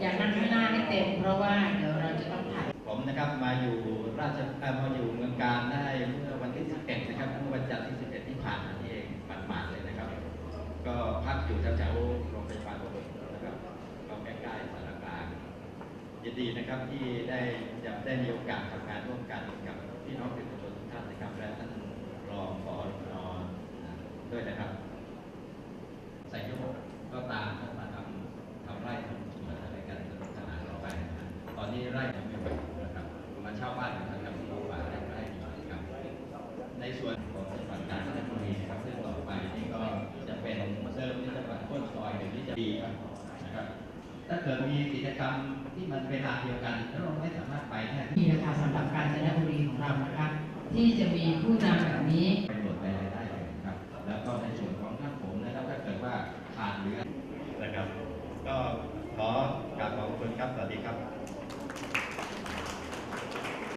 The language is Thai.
อย่านั่งข้างหน้าให้เต็ม เพราะว่าเดี๋ยวเราจะต้องถ่ายผมนะครับมาอยู่ราชเอ่อมาอยู่เมืองการได้เมื่อวันที่ 11 นะครับเมื่อวันจันทร์ที่ 11 ที่ผ่านมานี่เองหมาดๆเลยนะครับ ก็พักอยู่แถวๆโรงพยาบาลบางมดนะครับก็ใกล้ๆสารกลางยินดีนะครับที่ได้จะได้มีโอกาสทำงานร่วมกันกับพี่น้องประชาชนทุกท่านนะครับและท่านรองปอนด้วยนะครับใส่โย อนนี้ไร่ยังไม่ไหวนะครับมาเช่าบ้านอยู่ทางที่เราว่าไร่ไร่อยู่นะครับในส่วนของจังหวัดกาญจนบุรีนะครับซึ่งต่อไปนี่ก็จะเป็นเดิมที่จังหวัดต้นซอยเดี๋ยวนี้จะดีนะครับถ้าเกิดมีกิจกรรมที่มันเวลาเดียวกันแล้วเราไม่สามารถไปได้นี่นะคะสำหรับการจนบุรีของเรานะคะที่จะมีผู้นำแบบนี้เป็นบทรายได้เลยนะครับ แล้วก็ในส่วนของท่านผมนะครับถ้าเกิดว่าขาดเหลือนะครับ ก็ขอกราบขอบคุณครับ สวัสดีครับ